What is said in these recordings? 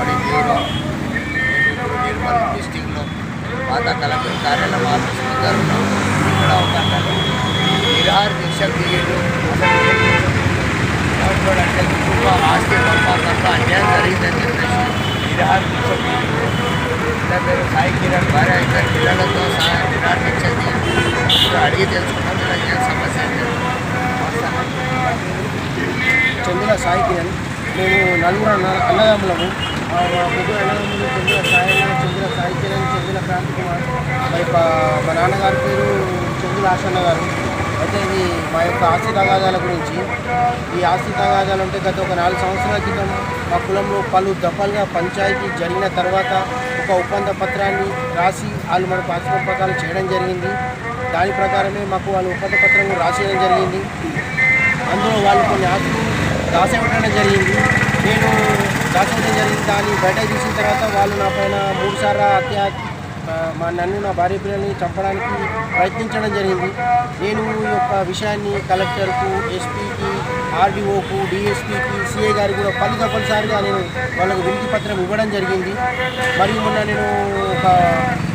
నిలబడి నేను తిరుపతి డిస్టిక్లో పాత కలెక్టర్ కార్యాలయం ఆఫీస్ దగ్గర ఉన్నాం ఇక్కడ ఒక అతను నిరాహార దీక్షకు దిగాడు. అసలు అంటే కుటుంబ ఆస్తి పంపాలంతా అన్యాయం జరిగిందని చెప్పేసి నిరాహార దీక్షకు దిగాడు. ఇలా మీరు సాయి కిరణ్ భార్య ఇద్దరు పిల్లలతో సహాయం నిరాహార అడిగి తెలుసుకున్నాం ఇలా సమస్య చెందిన సాయి కిరణ్ మేము నలుగురు అన్న అన్నదమ్ములము. మా మా అన్నదమ్ములు చెందిన సాయి చెందిన సాయి కిరణ్ క్రాంతి కుమార్ మరి మా నాన్నగారి పేరు చెందుల ఆశన్న గారు అయితే ఇది మా యొక్క ఆస్తి తగాదాల గురించి ఈ ఆస్తి తగాదాలు అంటే గత ఒక నాలుగు సంవత్సరాల క్రితం మా కులంలో పలు దఫాలుగా పంచాయతీ జరిగిన తర్వాత ఒక ఒప్పంద పత్రాన్ని రాసి వాళ్ళు మనకు ఆస్తి పంపకాలు చేయడం జరిగింది దాని ప్రకారమే మాకు వాళ్ళు ఒప్పంద పత్రం రాసేయడం జరిగింది అందులో వాళ్ళు కొన్ని ఆస్తులు దాచిపెట్టడం జరిగింది నేను దాచుకోవడం జరిగింది దాన్ని బయట తీసిన తర్వాత వాళ్ళు నా పైన మూడుసార్లు సార్లు మా నన్ను నా భార్య పిల్లల్ని చంపడానికి ప్రయత్నించడం జరిగింది. నేను ఈ యొక్క విషయాన్ని కలెక్టర్కు ఎస్పీకి ఆర్డీఓకు డిఎస్పీకి సిఏ గారికి కూడా పలు తప్పనిసరిగా నేను వాళ్ళకు వినతి పత్రం ఇవ్వడం జరిగింది. మరియు మొన్న నేను ఒక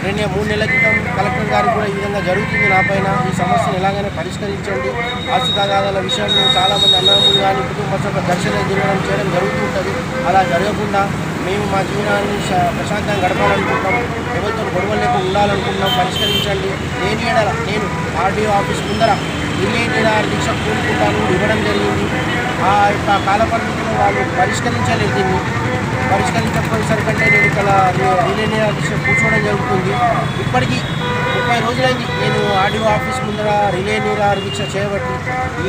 రెండు మూడు నెలల క్రితం కలెక్టర్ గారికి కూడా ఈ విధంగా జరుగుతుంది నా పైన. ఈ సమస్యను ఎలాగైనా పరిష్కరించండి. ఆస్తి తగాదాల విషయంలో చాలామంది అన్నదమ్ములు కానీ కుటుంబ సభ్యుల దర్శనం జరగడం చేయడం జరుగుతుంటుంది అలా జరగకుండా మేము మా జీవనాన్ని ప్రశాంతంగా గడపాలనుకుంటున్నాం. ఎవరితో గొడవలు లేకుండా ఉండాలనుకుంటున్నాం. పరిష్కరించండి. నేను ఏడాల నేను ఆర్డీఓ ఆఫీస్ ముందర ఇల్లే దీక్ష కోరుకుంటాను ఇవ్వడం జరిగింది. ఆ యొక్క కాలపరిమితిని వాళ్ళు పరిష్కరించలేదు దీన్ని. పరిష్కరించకపోయేసరికంటే నేను ఇక్కడ రిలే దీక్ష కూర్చోవడం జరుగుతుంది. ఇప్పటికీ ముప్పై రోజులైంది నేను ఆర్డీఓ ఆఫీస్ ముందర రిలే నిరాహార దీక్ష చేయబట్టి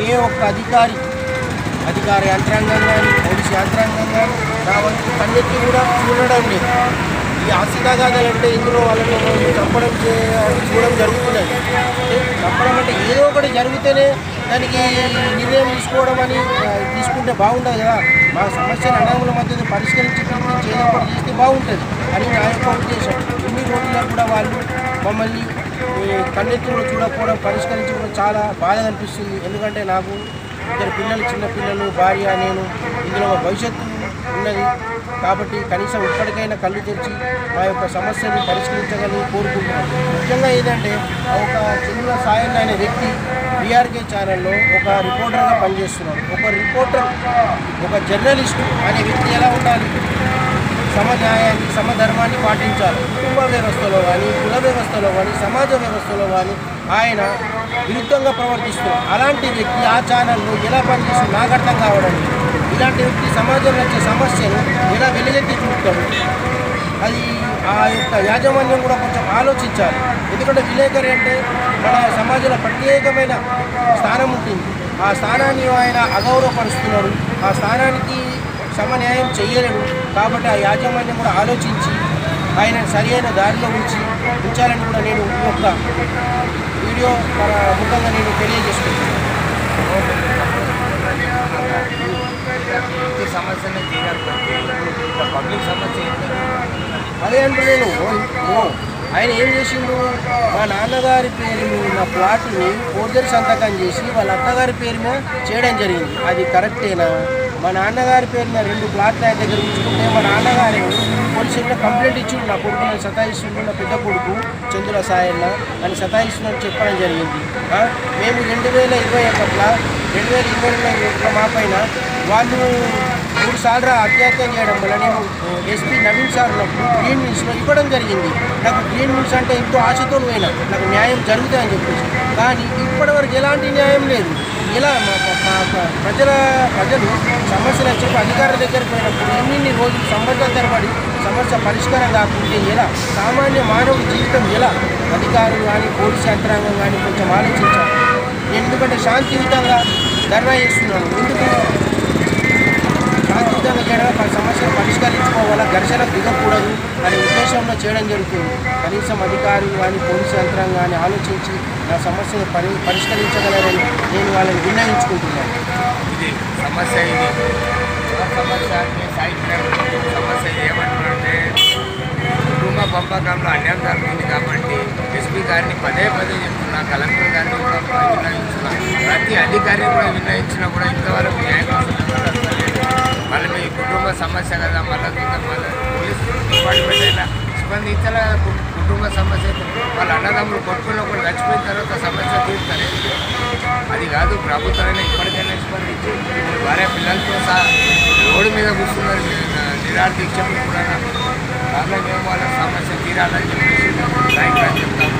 ఏ ఒక్క అధికారి అధికార యంత్రాంగం కానీ పోలీసు యంత్రాంగం కానీ నా వంతు కన్నెత్తి కూడా చూడడం లేదు. ఈ ఆస్తి అంటే ఇందులో వాళ్ళని చంపడం చే- చూడడం జరుగుతున్నది చంపడం అంటే ఏదో ఒకటి జరిగితేనే దానికి నిర్ణయం తీసుకోవడం అని తీసుకుంటే బాగుంటుంది కదా. మా సమస్యను అన్నదమ్ముల మధ్య పరిష్కరించడానికి ఏదో ఒకటి చేస్తే బాగుంటుంది అని నా యొక్క ఉద్దేశం. ఇన్ని రోజుల్లో కూడా వాళ్ళు మమ్మల్ని కన్నెత్తులు చూడకపోవడం పరిష్కరించడం చాలా బాధ అనిపిస్తుంది. ఎందుకంటే నాకు ఇద్దరు పిల్లలు చిన్న పిల్లలు భార్య నేను ఇందులో ఒక భవిష్యత్తు ఉన్నది. కాబట్టి కనీసం ఇప్పటికైనా కళ్ళు తెరిచి మా యొక్క సమస్యను పరిష్కరించగలని కోరుకుంటున్నాను. ముఖ్యంగా ఏంటంటే ఒక చిన్న సాయం అనే వ్యక్తి బీఆర్కే ఛానల్లో ఒక రిపోర్టర్గా పనిచేస్తున్నాడు. ఒక రిపోర్టర్ ఒక జర్నలిస్టు అనే వ్యక్తి ఎలా ఉండాలి? సమన్యాయాన్ని సమధర్మాన్ని పాటించాలి. కుటుంబ వ్యవస్థలో కానీ కుల వ్యవస్థలో కానీ సమాజ వ్యవస్థలో కానీ ఆయన విరుద్ధంగా ప్రవర్తిస్తున్నారు అలాంటి వ్యక్తి ఆ ఛానల్లో ఎలా పనిచేస్తుంది నాకు అర్థం కావడం? ఇలాంటి వ్యక్తి సమాజంలో వచ్చే సమస్యను ఎలా వెలుగెత్తి చూపుతాడు? అది ఆ యొక్క యాజమాన్యం కూడా కొంచెం ఆలోచించాలి. ఎందుకంటే విలేకరి అంటే మన సమాజంలో ప్రత్యేకమైన స్థానం ఉంటుంది. ఆ స్థానాన్ని ఆయన అగౌరవపరుస్తున్నాడు ఆ స్థానానికి సమన్యాయం చేయలేడు కాబట్టి ఆ యాజమాన్యం కూడా ఆలోచించి ఆయన సరియైన దారిలో ఉంచి ఉంచాలని కూడా నేను ఈ యొక్క వీడియో మన ముఖంగా నేను తెలియజేసుకుంటున్నాను. సమస్యను పబ్లిక్ సమస్య అదే అంటే నేను ఆయన ఏం చేసిండు? మా నాన్నగారి పేరు ఉన్న ప్లాట్ని ఫోర్జరీ సంతకం చేసి వాళ్ళ అత్తగారి పేరు మీద చేయడం జరిగింది. అది కరెక్టేనా? మా నాన్నగారి పేరు మీద రెండు ప్లాట్లు ఆయన దగ్గర ఉంచుకుంటే మా నాన్నగారు పోలీసుల్లో కంప్లైంట్ ఇచ్చిండు నా కొడుకు నేను సతాయిస్తుండు నా పెద్ద కొడుకు చంద్రుల సాయన్న అని సతాయిస్తున్నట్టు చెప్పడం జరిగింది. మేము రెండు వేల ఇరవై ఒకటిలో రెండు వేల ఇరవై రెండు మా పైన వాళ్ళు మూడు సార్లు అత్యాత్యం చేయడం వల్ల నేను ఎస్పీ నవీన్ సార్ నాకు గ్రీన్ మిల్స్లో ఇవ్వడం జరిగింది. నాకు గ్రీన్ మిల్స్ అంటే ఎంతో ఆశతో పోయినా నాకు న్యాయం జరుగుతాయని చెప్పేసి. కానీ ఇప్పటివరకు ఎలాంటి న్యాయం లేదు. ఇలా మా మా- ప్రజల ప్రజలు సమస్యలు చెప్పి అధికారుల దగ్గరికి పోయినప్పుడు ఎన్ని రోజులు సంవత్సరాల తరబడి సమస్య పరిష్కారం కాకుంటే ఎలా? సామాన్య మానవ జీవితం ఎలా? అధికారులు కానీ పోలీసు యంత్రాంగం కానీ కొంచెం ఆలోచించాలి. ఎందుకంటే శాంతియుతంగా ధర్నా చేస్తున్నాను ఎందుకు? శాంతియుతంగా చేయడం సమస్యలు సమస్యను పరిష్కరించుకోవాలా? ఘర్షణ దిగకూడదు అని ఉద్దేశంలో చేయడం జరుగుతుంది. కనీసం అధికారులు కానీ పోలీసు యంత్రం కానీ ఆలోచించి నా సమస్యను పరి పరిష్కరించగలరని నేను వాళ్ళని విన్నవించుకుంటున్నాను. ఇది సమస్య ఇది. సమస్య అంటే సమస్య ఏమంటున్నారంటే కుటుంబ పంపకంలో అన్యాయం జరుగుతుంది కాబట్టి ఎస్పీ గారిని పదే పదే చెప్తున్నా కలెక్టర్ గారిని కూడా విన్నవించున్నా. ప్రతి అధికారిని కూడా విన్నవించినా కూడా ఇంతవరకు న్యాయం మళ్ళీ మీ కుటుంబ సమస్య కదా మళ్ళీ మళ్ళీ పోలీస్ డిపార్ట్మెంట్ అయినా స్పందించాలి కదా కుటుంబ సమస్య వాళ్ళ అన్నదమ్ములు కొట్టుకుని ఒకరు చచ్చిపోయిన తర్వాత సమస్య తీరుతారు. అది కాదు ప్రభుత్వమైనా ఇప్పటికైనా స్పందించి భార్య పిల్లలతో సహా రోడ్డు మీద కూర్చున్నారు. నిరాహార కూడా దాంట్లో మేము వాళ్ళ సమస్య తీరాలని చెప్పేసి రైట్ అని చెప్తాము.